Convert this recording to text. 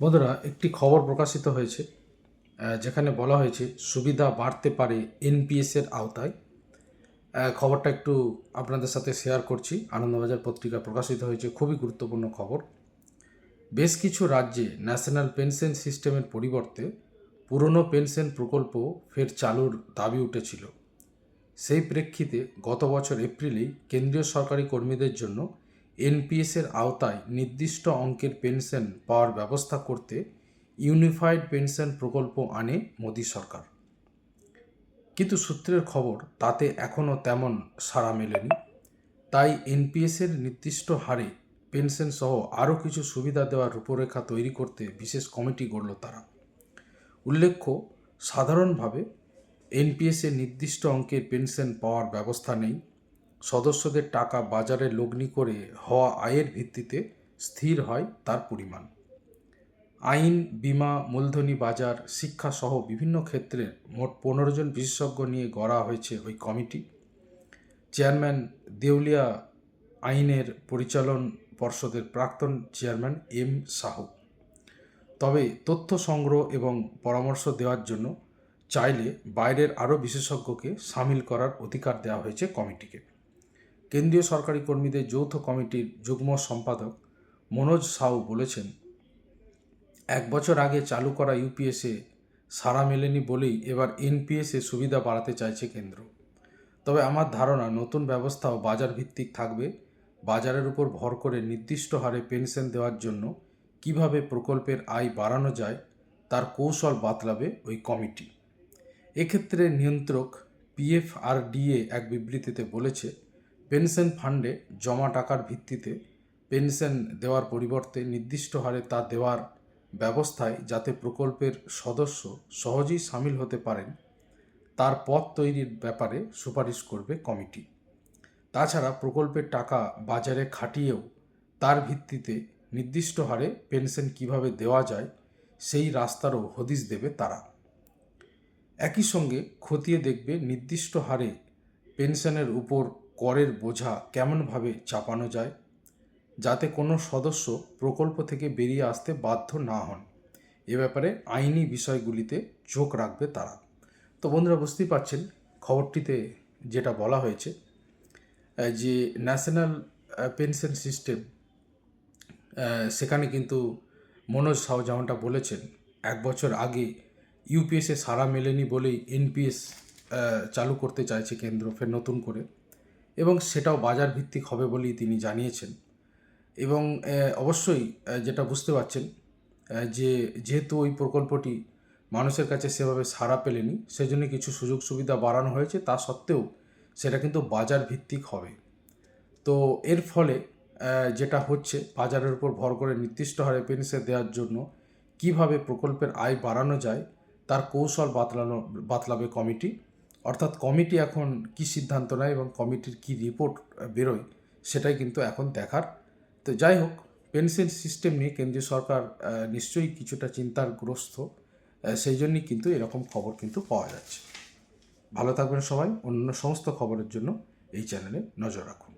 বন্ধুরা, একটি খবর প্রকাশিত হয়েছে যেখানে বলা হয়েছে সুবিধা বাড়তে পারে এনপিএসের আওতায়। খবরটা একটু আপনাদের সাথে শেয়ার করছি। আনন্দবাজার পত্রিকা প্রকাশিত হয়েছে, খুবই গুরুত্বপূর্ণ খবর। বেশ কিছু রাজ্যে ন্যাশনাল পেনশন সিস্টেমের পরিবর্তে পুরনো পেনশন প্রকল্প ফের চালুর দাবি উঠেছিল। সেই প্রেক্ষিতে গত বছর এপ্রিলেই কেন্দ্রীয় সরকারি কর্মীদের জন্য এনপিএসের আওতায় নির্দিষ্ট অঙ্কের পেনশন পাওয়ার ব্যবস্থা করতে ইউনিফাইড পেনশন প্রকল্প আনে মোদী সরকার। কিন্তু সূত্রের খবর, তাতে এখনও তেমন সাড়া মেলেনি। তাই এনপিএসের নির্দিষ্ট হারে পেনশন সহ আরও কিছু সুবিধা দেওয়ার রূপরেখা তৈরি করতে বিশেষ কমিটি গড়ল তারা। উল্লেখ্য, সাধারণভাবে এনপিএসের নির্দিষ্ট অঙ্কের পেনশন পাওয়ার ব্যবস্থা নেই। সদস্যদের টাকা বাজারে লগ্নি করে হওয়া আয়ের ভিত্তিতে স্থির হয় তার পরিমাণ। আইন, বিমা, মূলধনী বাজার শিক্ষা সহ বিভিন্ন ক্ষেত্রে মোট পনেরো জন বিশেষজ্ঞ নিয়ে গড়া হয়েছে ওই কমিটি। চেয়ারম্যান দেউলিয়া আইনের পরিচালন পর্ষদের প্রাক্তন চেয়ারম্যান এম সাহু। তবে তথ্য সংগ্রহ এবং পরামর্শ দেওয়ার জন্য চাইলে বাইরের আরও বিশেষজ্ঞকে সামিল করার অধিকার দেওয়া হয়েছে কমিটিকে। কেন্দ্রীয় সরকারি কর্মীদের যৌথ কমিটির যুগ্ম সম্পাদক মনোজ সাউ বলেছেন, এক বছর আগে চালু করা ইউপিএসে সাড়া মেলেনি বলেই এবার এনপিএসে সুবিধা বাড়াতে চাইছে কেন্দ্র। তবে আমার ধারণা নতুন ব্যবস্থাও বাজার ভিত্তিক থাকবে। বাজারের উপর ভর করে নির্দিষ্ট হারে পেনশন দেওয়ার জন্য কীভাবে প্রকল্পের আয় বাড়ানো যায় তার কৌশল বাতলাবে ওই কমিটি। এক্ষেত্রে নিয়ন্ত্রক পিএফআরডিএ এক বিবৃতিতে বলেছে পেনশন ফান্ডে জমা টাকার ভিত্তিতে পেনশন দেওয়ার পরিবর্তে নির্দিষ্ট হারে তা দেওয়ার ব্যবস্থায় যাতে প্রকল্পের সদস্য সহজেই সামিল হতে পারেন, তার পথ তৈরির ব্যাপারে সুপারিশ করবে কমিটি। তাছাড়া প্রকল্পের টাকা বাজারে খাটিয়েও তার ভিত্তিতে নির্দিষ্ট হারে পেনশন কীভাবে দেওয়া যায়, সেই রাস্তারও হদিস দেবে তারা। একই সঙ্গে খতিয়ে দেখবে নির্দিষ্ট হারে পেনশনের উপর করের বোঝা কেমনভাবে চাপানো যায়? যাতে কোনো সদস্য প্রকল্প থেকে বেরিয়ে আসতে বাধ্য না হন। এ ব্যাপারে আইনি বিষয়গুলিতে চোখ রাখবে তারা। তো বন্ধুরা, বুঝতেই পারছেন খবরটিতে যেটা বলা হয়েছে যে ন্যাশনাল পেনশন সিস্টেম সেখানে কিন্তু মনোজ সাউ যেমনটা বলেছেন, এক বছর আগে ইউপিএসে সারা মেলেনি বলেই এনপিএস চালু করতে চাইছে কেন্দ্র ফের নতুন করে। এবং সেটাও বাজার ভিত্তিক হবে বলেই তিনি জানিয়েছেন। এবং অবশ্যই যেটা বুঝতে পারছেন যে যেহেতু ওই প্রকল্পটি মানুষের কাছে সেভাবে সাড়া পেলেনি, সেজন্য কিছু সুযোগ সুবিধা বাড়ানো হয়েছে, তা সত্ত্বেও সেটা কিন্তু বাজার ভিত্তিক হবে। তো এর ফলে যেটা হচ্ছে, বাজারের উপর ভর করে নির্দিষ্ট হারে পেনশন দেওয়ার জন্য কীভাবে প্রকল্পের আয় বাড়ানো যায়, তার কৌশল বাতলানো, বাতলাবে কমিটি। অর্থাৎ কমিটি এখন কি সিদ্ধান্ত নেয় এবং কমিটির কি রিপোর্ট বেরোয়, সেটাই কিন্তু এখন দেখার। তো যাই হোক, পেনশন সিস্টেম নিয়ে কেন্দ্রীয় সরকার নিশ্চয়ই কিছুটা চিন্তার গ্রস্ত সেই জন্যই কিন্তু এরকম খবর কিন্তু পাওয়া যাচ্ছে। ভালো থাকবেন সবাই। অন্য সমস্ত খবরের জন্য এই চ্যানেলে নজর রাখুন।